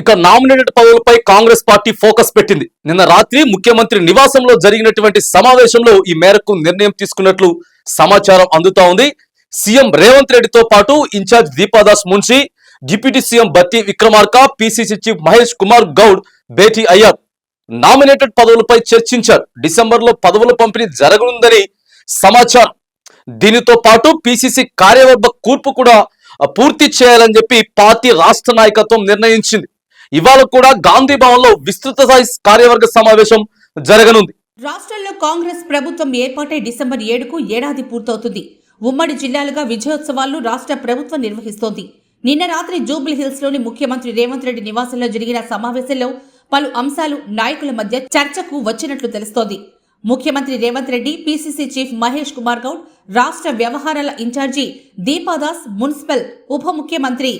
ఇక నామినేటెడ్ పదవులపై Congress party focus పెట్టింది. నిన్న రాత్రి ముఖ్యమంత్రి నివాసంలో జరిగినటువంటి సమావేశంలో ఈ మేరకు నిర్ణయం తీసుకున్నట్లు సమాచారం అందుతా ఉంది. సీఎం రేవంత్ రెడ్డితో పాటు in-charge Deepa Das Munshi deputy CM Bhatti Vikramarka PCC chief Mahesh Kumar Goud భేటీ అయ్యారు. నామినేటెడ్ పదవులపై చర్చించారు. డిసెంబర్లో పదవుల పంపిణీ జరగనుందని సమాచారం. దీనితో పాటు పిసిసి కార్యవర్గ కూర్పు కూడా పూర్తి చేయాలని చెప్పి పార్టీ రాష్ట్ర నాయకత్వం నిర్ణయించింది. ఇవాళ కూడా గాంధీ భవన్లో విస్తృత స్థాయి కార్యవర్గ సమావేశం జరగనుంది. రాష్ట్రంలో కాంగ్రెస్ ప్రభుత్వం ఏర్పాటై డిసెంబర్ ఏడుకు ఏడాది పూర్తవుతుంది. ఉమ్మడి జిల్లాలుగా విజయోత్సవాలను రాష్ట్ర ప్రభుత్వం నిర్వహిస్తోంది. నిన్న రాత్రి జూబ్లీ హిల్స్లోని ముఖ్యమంత్రి రేవంత్ రెడ్డి నివాసంలో జరిగిన సమావేశంలో పలు అంశాలు నాయకుల మధ్య చర్చకు వచ్చినట్లు తెలుస్తోంది. ముఖ్యమంత్రి రేవంత్ రెడ్డి పీసీసీ చీఫ్ మహేష్ కుమార్ గౌడ్ రాష్ట్ర వ్యవహారాల ఇన్ఛార్జి దీపాదాస్ మున్సిపల్ ఉప ముఖ్యమంత్రి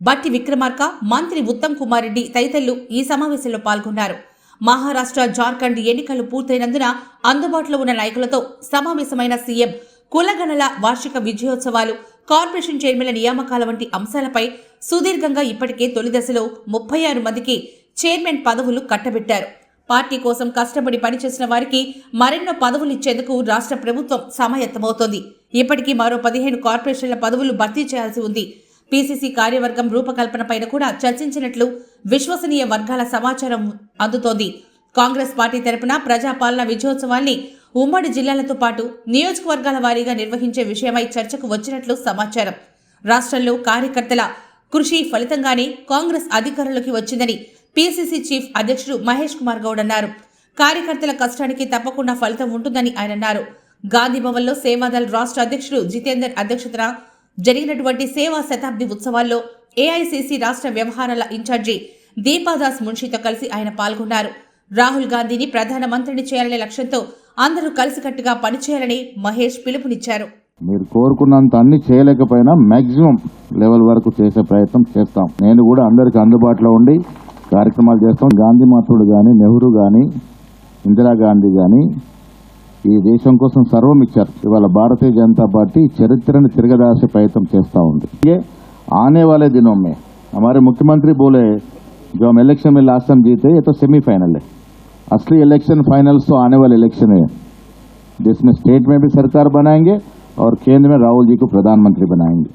బట్టి విక్రమార్క మంత్రి ఉత్తమ్ కుమార్ రెడ్డి తదితరులు ఈ సమావేశంలో పాల్గొన్నారు. మహారాష్ట్ర జార్ఖండ్ ఎన్నికలు పూర్తయినందున అందుబాటులో ఉన్న నాయకులతో సమావేశమైన సీఎం కులగణల వార్షిక విజయోత్సవాలు కార్పొరేషన్ చైర్మన్ల నియామకాల వంటి అంశాలపై సుదీర్ఘంగా ఇప్పటికే తొలి దశలో ముప్పై ఆరు మందికి చైర్మన్ పదవులు కట్టబెట్టారు. పార్టీ కోసం కష్టపడి పనిచేసిన వారికి మరెన్నో పదవులు ఇచ్చేందుకు రాష్ట్ర ప్రభుత్వం సమాయత్తమవుతోంది. ఇప్పటికీ మరో పదిహేను కార్పొరేషన్ల పదవులు భర్తీ చేయాల్సి ఉంది. పీసీసీ కార్యవర్గం రూపకల్పనపైన కూడా చర్చించినట్లు విశ్వసనీయ వర్గాల సమాచారం అందుతోంది. కాంగ్రెస్ పార్టీ తరపున ప్రజాపాలన విజయోత్సవాన్ని ఉమ్మడి జిల్లాలతో పాటు నియోజకవర్గాల వారీగా నిర్వహించే విషయమై చర్చకు వచ్చినట్లు సమాచారం. రాష్ట్రంలో కార్యకర్తల కృషి ఫలితంగానే కాంగ్రెస్ అధికారంలోకి వచ్చిందని పీసీసీ చీఫ్ అధ్యక్షుడు మహేష్ కుమార్ గౌడ్ అన్నారు. కార్యకర్తల కష్టానికి తప్పకుండా ఫలితం ఉంటుందని ఆయన అన్నారు. గాంధీ భవన్లో సేవాదల్ రాష్ట్ర అధ్యక్షుడు జితేందర్ అధ్యక్షతన జరిగినటువంటి సేవా శతాబ్ది ఉత్సవాల్లో ఏఐసిసి రాష్ట్ర వ్యవహారాల ఇన్ఛార్జి దీపాదాస్ మున్షితో కలిసి ఆయన పాల్గొన్నారు. రాహుల్ గాంధీని ప్రధానమంత్రిని చేయాలనే లక్ష్యంతో అందరూ కలిసికట్టుగా పనిచేయాలని మహేష్ పిలుపునిచ్చారు. మీరు కోరుకున్నంత అన్ని చేయలేకపోయినా మాక్సిమం లెవెల్ వరకు చేసే ప్రయత్నం చేస్తాం. నేను కూడా అందరికి అందుబాటులో ఉండి కార్యక్రమాలు చేస్తాం. గాంధీ మాతృడు కానీ నెహ్రూ కానీ ఇందిరాగాంధీ కానీ ఈ దేశం కోసం సర్వం ఇచ్చారు ఇవాళ భారతీయ జనతా పార్టీ చరిత్రను తిరగదాసే ప్రయత్నం చేస్తూ ఉంది ये आने वाले दिनों में हमारे मुख्यमंत्री बोले जो हम इलेक्शन में लास्ट टाइम जीते ये तो सेमीफाइनल है असली इलेक्शन फाइनल्स तो आने वाले इलेक्शन है जिसमें स्टेट में भी सरकार बनाएंगे और केंद्र में राहुल जी को प्रधानमंत्री बनाएंगे